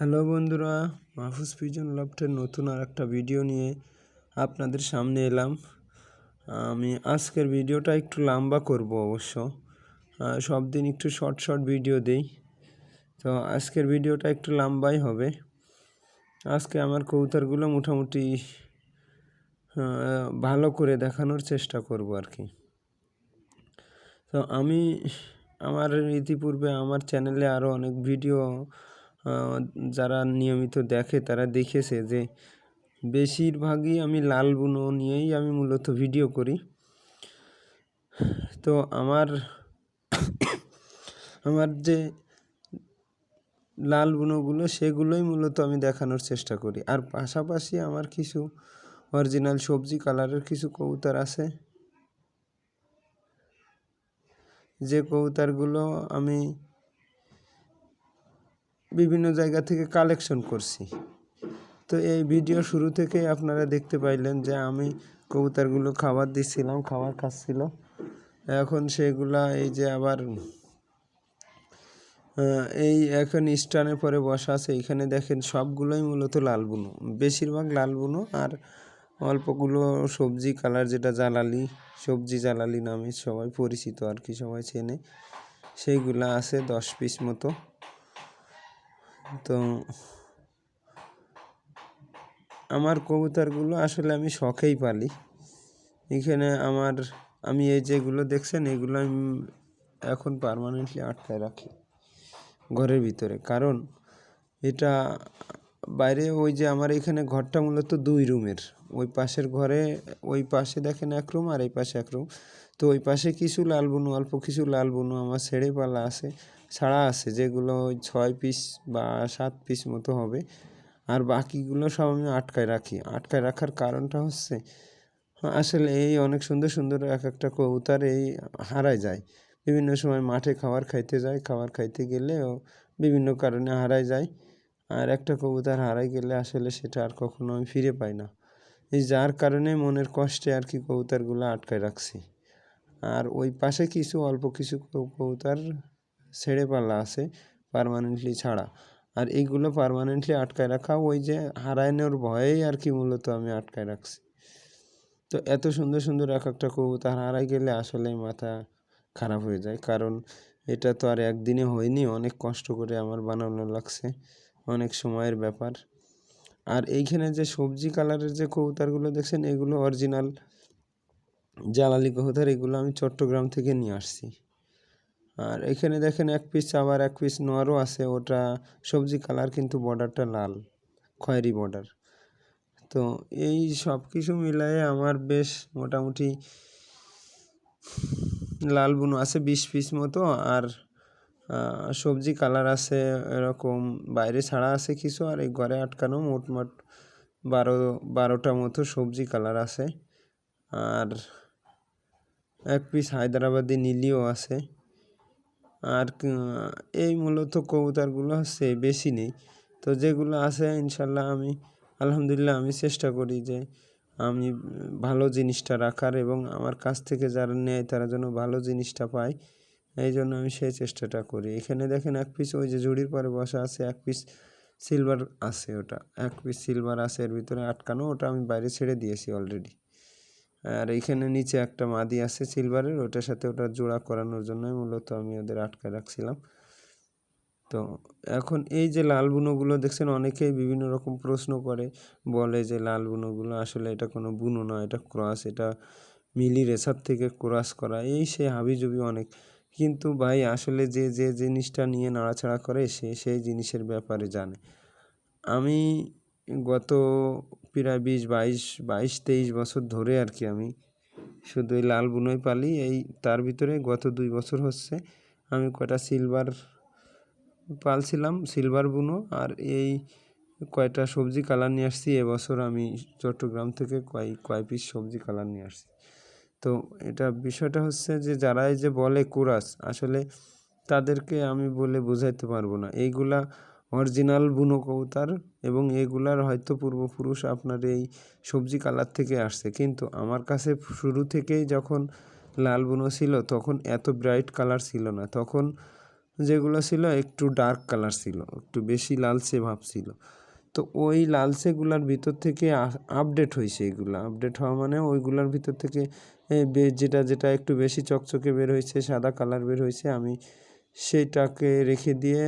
Hello বন্ধুরা, Mahfuz pigeon লফটের নতুন আর একটা ভিডিও নিয়ে আপনাদের সামনে এলাম। আমি আজকের ভিডিওটা একটু লম্বা করব অবশ্য। সব দিন একটু শর্ট শর্ট ভিডিও দেই। তো আজকের ভিডিওটা একটু লম্বাই হবে। আজকে আমার কৌতারগুলো মোটামুটি ভালো করে দেখানোর চেষ্টা করব আর কি। তো আমি, আমার ইতিপূর্বে আমার চ্যানেলে আরও অনেক ভিডিও যারা নিয়মিত দেখে তারা দেখেছে যে বেশিরভাগই আমি লাল বুনো নিয়েই আমি মূলত ভিডিও করি। তো আমার আমার যে লাল বুনোগুলো সেগুলোই মূলত আমি দেখানোর চেষ্টা করি। আর পাশাপাশি আমার কিছু অরিজিনাল সবজি কালারের কিছু কবুতর আছে। যে কবুতরগুলো আমি বিভিন্ন জায়গা থেকে কালেকশন করছি। তো এই ভিডিও শুরু থেকেই আপনারা দেখতে পাইলেন যে আমি কবুতরগুলো খাবার দিচ্ছিলাম খাবার খাচ্ছিল। এখন সেগুলা এই যে আবার এই এখন স্টানের পরে বসা আছে। এইখানে দেখেন সবগুলোই মূলত লাল বুনো। বেশিরভাগ লাল বুনো আর অল্পগুলো সবজি কালার যেটা জ্বালালি সবজি জ্বালালি নামে সবাই পরিচিত আর কি, সবাই চেনে। সেইগুলো আছে দশ পিস মতো। তো আমার কবুতরগুলো আসলে আমি শখেই পালি। এখানে আমার, আমি এই যেগুলো দেখছেন, এগুলো আমি এখন পারমানেন্টলি আটকায় রাখি ঘরের ভিতরে। কারণ এটা বাইরে ওই যে আমার এখানে ঘরটা মূলত দুই রুমের। ওই পাশের ঘরে, ওই পাশে দেখেন এক রুম আর এই পাশে এক রুম। তো ওই পাশে কিছু লাল বুনু, অল্প কিছু লাল বুনু আমার ছেড়ে পালা আছে। ছাড়া আছে, যেগুলো ওই ছয় পিস বা সাত পিস মতো হবে। আর বাকিগুলো সব আমি আটকায় রাখি। আটকায় রাখার কারণটা হচ্ছে, আসলে এই অনেক সুন্দর সুন্দর এক একটা কবুতর এই হারায় যায়। বিভিন্ন সময় মাঠে খাবার খাইতে যায়, খাবার খাইতে গেলে ও বিভিন্ন কারণে হারায় যায়। আর একটা কবুতর হারাই গেলে আসলে সেটা আর কখনো আমি ফিরে পাই না। এই যার কারণে মনের কষ্টে আর কি কবুতরগুলো আটকায় রাখছি। আর ওই পাশে কিছু অল্প কিছু কবুতর ছেড়ে পাল্লা আছে পারমানেন্টলি ছাড়া। আর এইগুলো পারমানেন্টলি আটকায় রাখা, ওই যে হারায়নোর ভয়েই আর কি মূলত আমি আটকায় রাখছি। তো এত সুন্দর সুন্দর এক একটা কবুতর হারাই গেলে আসলেই মাথা খারাপ হয়ে যায়। কারণ এটা তো আর একদিনে হয়নি, অনেক কষ্ট করে আমার বানানো লাগছে, অনেক সময়ের ব্যাপার। আর এইখানে যে সবজি কালারের যে কবুতরগুলো দেখছেন, এগুলো অরিজিনাল জ্বালালি কবুতর, এগুলো আমি চট্টগ্রাম থেকে নিয়ে আসছি। আর এখানে দেখেন এক পিস আবার এক পিস নোয়ারও আছে, ওটা সবজি কালার কিন্তু বর্ডারটা লাল, খয়েরি বর্ডার তো এই সব কিছু মিলায়ে আমার বেশ মোটামুটি লাল বুনো আছে, বিশ পিস মতো। আর সবজি কালার আছে এরকম, বাইরে ছাড়া আছে কিছু, আর এই ঘরে আটকানো মোটমোট বারো, বারোটা মতো সবজি কালার আছে। আর এক পিস হায়দ্রাবাদি নীলিও আছে। আর এই মূলত কবুতরগুলো হচ্ছে বেশি নেই। তো যেগুলো আছে, ইনশাল্লাহ আমি, আলহামদুলিল্লাহ আমি চেষ্টা করি যে আমি ভালো জিনিসটা রাখার এবং আমার কাছ থেকে যারা নেয়, তারা যেন ভালো জিনিসটা পায়। এই জন্য আমি সেই চেষ্টাটা করি। এখানে দেখেন এক পিস ওই যে জুড়ির পরে বসা আছে, এক পিস সিলভার আছে ওটা। এক পিস সিলভার আছে, এর ভিতরে আটকানো, ওটা আমি বাইরে ছেড়ে দিয়েছি অলরেডি আর এইখানে নিচে একটা মাদি আছে সিলভারের ওটার সাথে ওটা জোড়া করানোর জন্যই মূলত আমি ওদের আটকায় রাখছিলাম। তো এখন এই যে লাল বুনোগুলো দেখছেন, অনেকেই বিভিন্ন রকম প্রশ্ন করে, বলে যে লাল বুনোগুলো আসলে এটা কোনো বুনো নয়, এটা ক্রস, এটা মিলি রেসার থেকে ক্রস করা, এই সে হাবিজুবি অনেক। কিন্তু ভাই আসলে যে যে জিনিসটা নিয়ে নাড়াচাড়া করে সে সেই জিনিসের ব্যাপারে জানে। আমি গত প্রায় বিশ, বাইশ বাইশ, তেইশ বছর ধরে আর কি আমি শুধু এই লাল বুনোই পালি। এই তার ভিতরে গত দুই বছর হচ্ছে আমি কয়টা সিলভার পালছিলাম সিলভার বুনো আর এই কয়টা সবজি কালার নিয়ে আসছি। এবছর আমি চট্টগ্রাম থেকে কয় কয় পিস সবজি কালার নিয়ে আসছি। তো এটা বিষয়টা হচ্ছে যে যারা এই যে বলে কুরাস, আসলে তাদেরকে আমি বলে বোঝাইতে পারব না। এইগুলা অরিজিনাল বুনো কবুতর এবং এগুলার হয়তো পূর্বপুরুষ আপনার এই সবজি কালার থেকে আসছে। কিন্তু আমার কাছে শুরু থেকেই যখন লাল বুনো ছিল তখন এত ব্রাইট কালার ছিল না। তখন যেগুলো ছিল একটু ডার্ক কালার ছিল, একটু বেশি লালচে ভাব ছিল। তো ওই লালচেগুলার ভিতর থেকে আপডেট হয়েছে এগুলো। আপডেট হওয়া মানে ওইগুলোর ভিতর থেকে যেটা যেটা একটু বেশি চকচকে বের হয়েছে সাদা কালার বের হয়েছে আমি সেইটাকে রেখে দিয়ে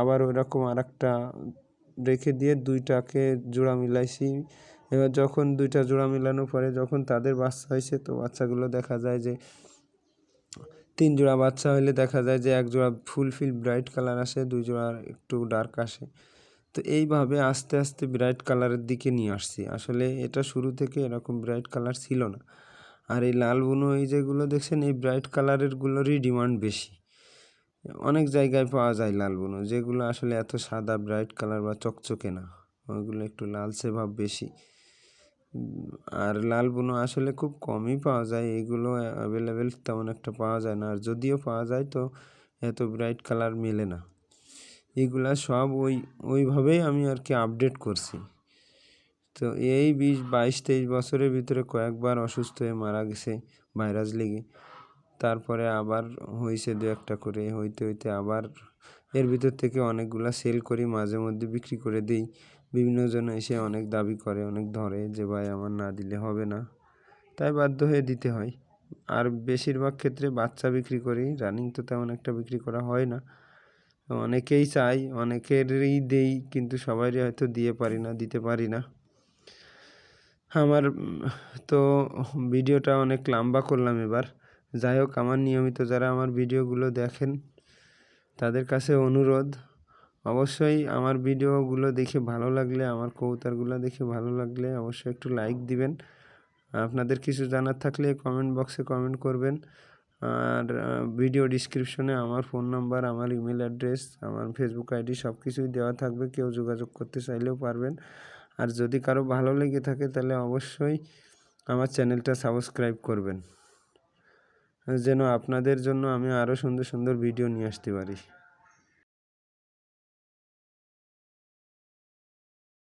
আবার ওইরকম আর একটা রেখে দিয়ে দুইটাকে জোড়া মিলাইছি। এবার যখন দুইটা জোড়া মিলানোর পরে যখন তাদের বাচ্চা হয়েছে, তো বাচ্চাগুলো দেখা যায় যে তিন জোড়া বাচ্চা হলে দেখা যায় যে এক জোড়া ফুল ফিল ব্রাইট কালার আসে, দুই জোড়া একটু ডার্ক আসে। তো এইভাবে আস্তে আস্তে ব্রাইট কালারের দিকে নিয়ে আসছি। আসলে এটা শুরু থেকে এরকম ব্রাইট কালার ছিল না। আর এই লাল বুনো এই যেগুলো দেখছেন, এই ব্রাইট কালারেরগুলোরই ডিমান্ড বেশি। অনেক জায়গায় পাওয়া যায় লাল বুনো, যেগুলো আসলে এত সাদা ব্রাইট কালার বা চকচকে না। ওইগুলো একটু লালচে ভাব বেশি। আর লাল বুনো আসলে খুব কমই পাওয়া যায়, এগুলো অ্যাভেলেবেল তেমন একটা পাওয়া যায় না। আর যদিও পাওয়া যায়, তো এত ব্রাইট কালার মেলে না। এগুলা সব ওই, ওইভাবেই আমি আর কি আপডেট করছি। তো এই বিশ, বাইশ, তেইশ বছরের ভিতরে কয়েকবার অসুস্থ হয়ে মারা গেছে ভাইরাস লেগে। তারপরে আবার হয়েছে দু একটা করে। হইতে হইতে আবার এর ভিতর থেকে অনেকগুলা সেল করি, মাঝে মধ্যে বিক্রি করে দিই। বিভিন্ন জন এসে অনেক দাবি করে, অনেক ধরে যে, ভাই, আমার না দিলে হবে না। তাই বাধ্য হয়ে দিতে হয়। আর বেশিরভাগ ক্ষেত্রে বাচ্চা বিক্রি করি রানিং তো তেমন একটা বিক্রি করা হয় না। অনেকেই চাই, অনেকেরই দেই, কিন্তু সবারই হয়তো দিয়ে পারি না, দিতে পারি না। আমার, তো ভিডিওটা অনেক লম্বা করলাম এবার। যাই হোক, আমার নিয়মিত যারা আমার ভিডিওগুলো দেখেন, তাদের কাছে অনুরোধ। অবশ্যই আমার ভিডিওগুলো দেখে ভালো লাগলে, আমার কবুতরগুলো দেখে ভালো লাগলে অবশ্যই একটু লাইক দিবেন। আপনাদের কিছু জানার থাকলে কমেন্ট বক্সে কমেন্ট করবেন। আর ভিডিও ডিসক্রিপশনে আমার ফোন নাম্বার আমার ইমেল অ্যাড্রেস আমার ফেসবুক আইডি সব কিছুই দেওয়া থাকবে। কেউ যোগাযোগ করতে চাইলেও পারবেন। আর যদি কারও ভালো লেগে থাকে, তাহলে অবশ্যই আমার চ্যানেলটা সাবস্ক্রাইব করবেন। যেন আপনাদের জন্য আমি আরও সুন্দর সুন্দর ভিডিও নিয়ে আসতে পারি।